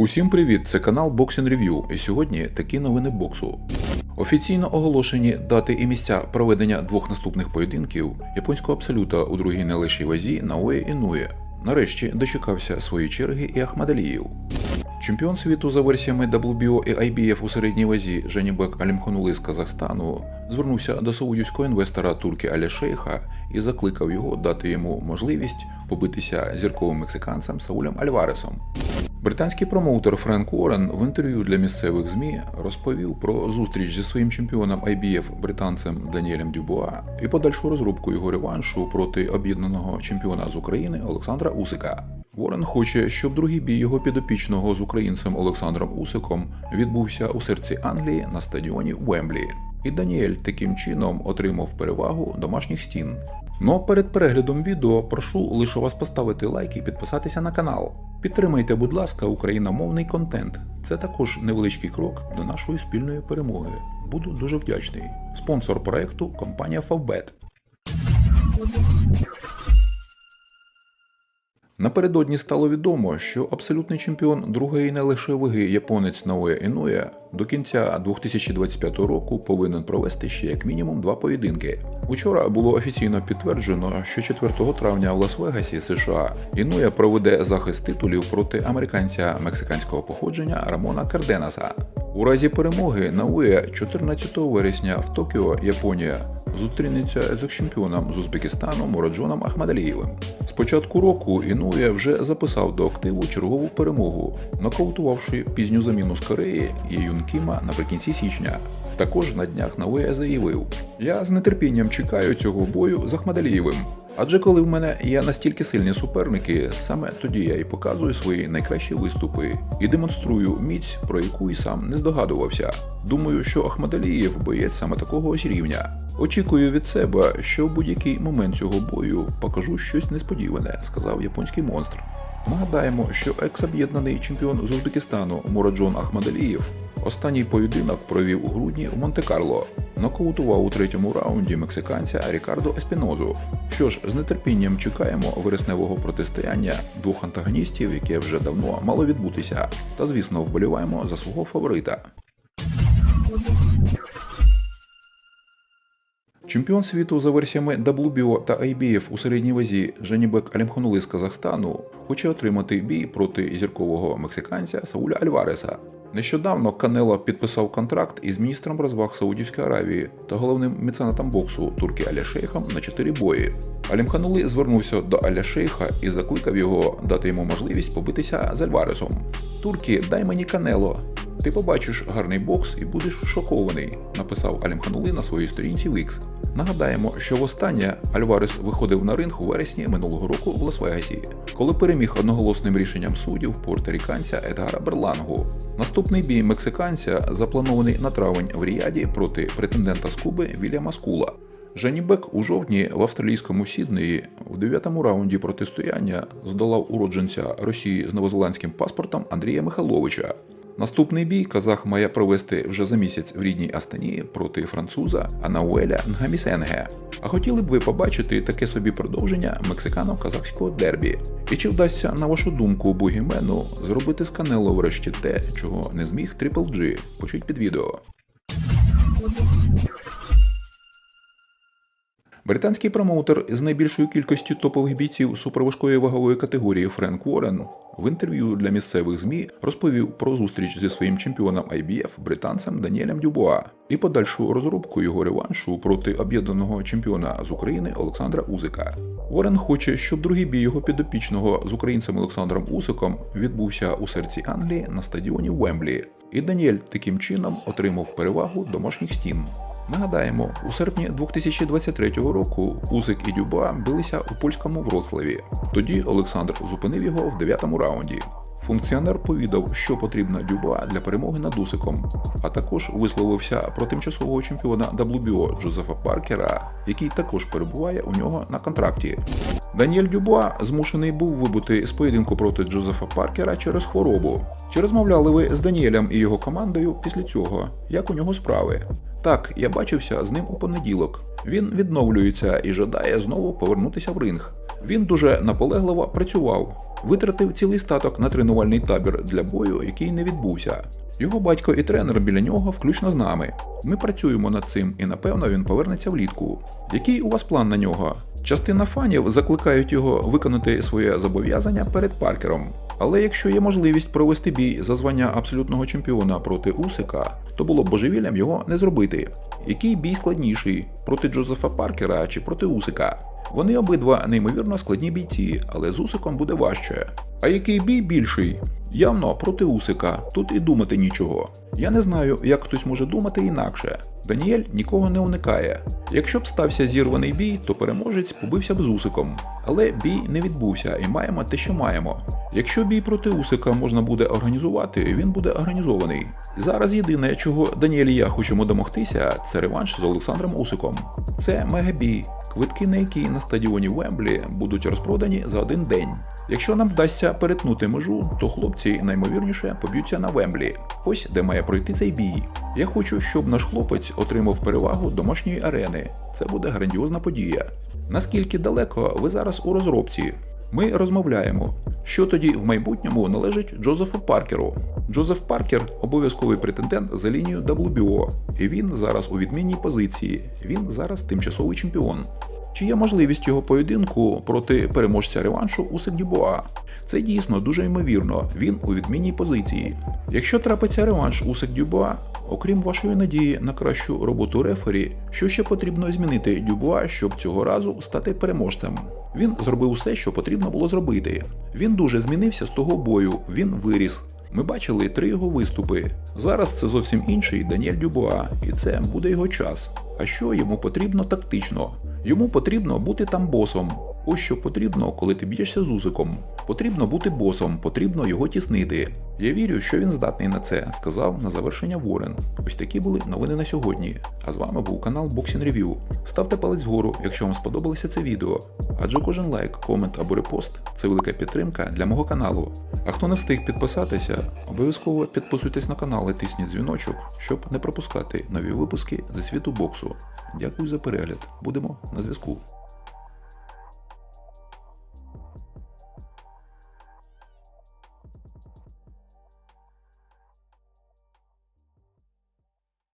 Усім привіт! Це канал Boxing Review, і сьогодні такі новини боксу. Офіційно оголошені дати і місця проведення двох наступних поєдинків японського абсолюта у другій найлегшій вазі Наоє Інує. Нарешті дочекався своєї черги і Ахмадаліїв. Чемпіон світу за версіями WBO і IBF у середній вазі Жанібек Алімханули з Казахстану звернувся до саудівського інвестора Турки Аля Шейха і закликав його дати йому можливість побитися зірковим мексиканцем Саулем Альваресом. Британський промоутер Френк Уоррен в інтерв'ю для місцевих ЗМІ розповів про зустріч зі своїм чемпіоном IBF британцем Даніелем Дюбуа і подальшу розробку його реваншу проти об'єднаного чемпіона з України Олександра Усика. Ворен хоче, щоб другий бій його підопічного з українцем Олександром Усиком відбувся у серці Англії на стадіоні Вемблі. І Даніель таким чином отримав перевагу домашніх стін. Но перед переглядом відео прошу лише вас поставити лайк і підписатися на канал. Підтримайте, будь ласка, україномовний контент. Це також невеличкий крок до нашої спільної перемоги. Буду дуже вдячний. Спонсор проекту компанія Favbet. Напередодні стало відомо, що абсолютний чемпіон другої найлегшої ваги японець Наоя Інуя до кінця 2025 року повинен провести ще як мінімум два поєдинки. Учора було офіційно підтверджено, що 4 травня в Лас-Вегасі, США, Інуя проведе захист титулів проти американця мексиканського походження Рамона Карденаса. У разі перемоги Науя 14 вересня в Токіо, Японія, зустрінеться з екс-чемпіоном з Узбекистану Мураджоном Ахмадалієвим. З початку року Інуя вже записав до активу чергову перемогу, нокаутувавши пізню заміну з Кореї і Юнкіма наприкінці січня. Також на днях Науя заявив: Я з нетерпінням чекаю цього бою з Ахмадалієвим. Адже коли в мене є настільки сильні суперники, саме тоді я і показую свої найкращі виступи і демонструю міць, про яку і сам не здогадувався. Думаю, що Ахмадалієв боєць саме такого ось рівня. Очікую від себе, що в будь-який момент цього бою покажу щось несподіване, сказав японський монстр. Нагадаємо, що екс-об'єднаний чемпіон з Узбекистану Мураджон Ахмадалієв останній поєдинок провів у грудні у Монте-Карло. Нокаутував у третьому раунді мексиканця Рікардо Еспінозу. Що ж, з нетерпінням чекаємо вересневого протистояння двох антагоністів, яке вже давно мало відбутися. Та звісно, вболіваємо за свого фаворита. Чемпіон світу за версіями WBO та IBF у середній вазі Жанібек Алімханули з Казахстану хоче отримати бій проти зіркового мексиканця Сауля Альвареса. Нещодавно Канело підписав контракт із міністром розваг Саудівської Аравії та головним меценатом боксу Турки Аля Шейхом на чотири бої. Алімханули звернувся до Аля Шейха і закликав його дати йому можливість побитися з Альваресом. Турки, дай мені Канело. Ти побачиш гарний бокс і будеш шокований, написав Алім Ханули на своїй сторінці в. Нагадаємо, що востаннє Альварес виходив на ринг у вересні минулого року в Лас-Вегасі, коли переміг одноголосним рішенням суддів порторіканця Едгара Берлангу. Наступний бій мексиканця запланований на травень в Ріаді проти претендента з Куби Вільяма Скула. Жанібек у жовтні в австралійському Сіднеї в дев'ятому раунді протистояння здолав уродженця Росії з новозеландським паспортом Андрія Михайловича. Наступний бій казах має провести вже за місяць в рідній Астані проти француза Анауеля Нгамісенге. А хотіли б ви побачити таке собі продовження мексикано-казахського дербі? І чи вдасться, на вашу думку, Бугімену зробити з Канело врешті те, чого не зміг Triple G? Почіть під відео. Британський промоутер з найбільшою кількістю топових бійців суперважкої вагової категорії Френк Уоррен в інтерв'ю для місцевих ЗМІ розповів про зустріч зі своїм чемпіоном IBF британцем Даніелем Дюбуа і подальшу розробку його реваншу проти об'єднаного чемпіона з України Олександра Узика. Уоррен хоче, щоб другий бій його підопічного з українцем Олександром Усиком відбувся у серці Англії на стадіоні Вемблі. І Даніель таким чином отримав перевагу домашніх стін. Нагадаємо, у серпні 2023 року Усик і Дюба билися у польському Вроцлаві. Тоді Олександр зупинив його в дев'ятому раунді. Функціонер повідав, що потрібно Дюба для перемоги над Усиком, а також висловився про тимчасового чемпіона WBO Джозефа Паркера, який також перебуває у нього на контракті. Даніель Дюбуа змушений був вибути з поєдинку проти Джозефа Паркера через хворобу. Чи розмовляли ви з Даніелем і його командою після цього? Як у нього справи? Так, я бачився з ним у понеділок. Він відновлюється і жадає знову повернутися в ринг. Він дуже наполегливо працював, витратив цілий статок на тренувальний табір для бою, який не відбувся. Його батько і тренер біля нього, включно з нами. Ми працюємо над цим, і напевно він повернеться влітку. Який у вас план на нього? Частина фанів закликають його виконати своє зобов'язання перед Паркером. Але якщо є можливість провести бій за звання абсолютного чемпіона проти Усика, то було б божевіллям його не зробити. Який бій складніший проти Джозефа Паркера чи проти Усика? Вони обидва неймовірно складні бійці, але з Усиком буде важче. А який бій більший? Явно проти Усика, тут і думати нічого. Я не знаю, як хтось може думати інакше. Даніель нікого не уникає. Якщо б стався зірваний бій, то переможець побився б з Усиком. Але бій не відбувся і маємо те, що маємо. Якщо бій проти Усика можна буде організувати, він буде організований. Зараз єдине, чого Даніель і я хочемо домогтися, це реванш з Олександром Усиком. Це мегабій, квитки на який на стадіоні Вемблі будуть розпродані за один день. Якщо нам вдасться перетнути межу, то хлопці наймовірніше поб'ються на Вемблі. Ось де має пройти цей бій. Я хочу, щоб наш хлопець отримав перевагу домашньої арени. Це буде грандіозна подія. Наскільки далеко ви зараз у розробці? Ми розмовляємо, що тоді в майбутньому належить Джозефу Паркеру. Джозеф Паркер обов'язковий претендент за лінію WBO, він зараз у відмінній позиції. Він зараз тимчасовий чемпіон. Чи є можливість його поєдинку проти переможця реваншу Усик Дюбуа? Це дійсно дуже ймовірно, він у відмінній позиції. Якщо трапиться реванш Усик Дюбуа, окрім вашої надії на кращу роботу рефері, що ще потрібно змінити Дюбуа, щоб цього разу стати переможцем? Він зробив усе, що потрібно було зробити. Він дуже змінився з того бою, він виріс. Ми бачили три його виступи. Зараз це зовсім інший Даніель Дюбуа, і це буде його час. А що йому потрібно тактично? Йому потрібно бути там босом. Ось що потрібно, коли ти б'єшся з Усиком. Потрібно бути босом, потрібно його тіснити. Я вірю, що він здатний на це, сказав на завершення Ворен. Ось такі були новини на сьогодні. А з вами був канал Boxing Review. Ставте палець вгору, якщо вам сподобалося це відео. Адже кожен лайк, комент або репост це велика підтримка для мого каналу. А хто не встиг підписатися, обов'язково підписуйтесь на канал і тисніть дзвіночок, щоб не пропускати нові випуски зі світу боксу. Дякую за перегляд. Будемо на зв'язку.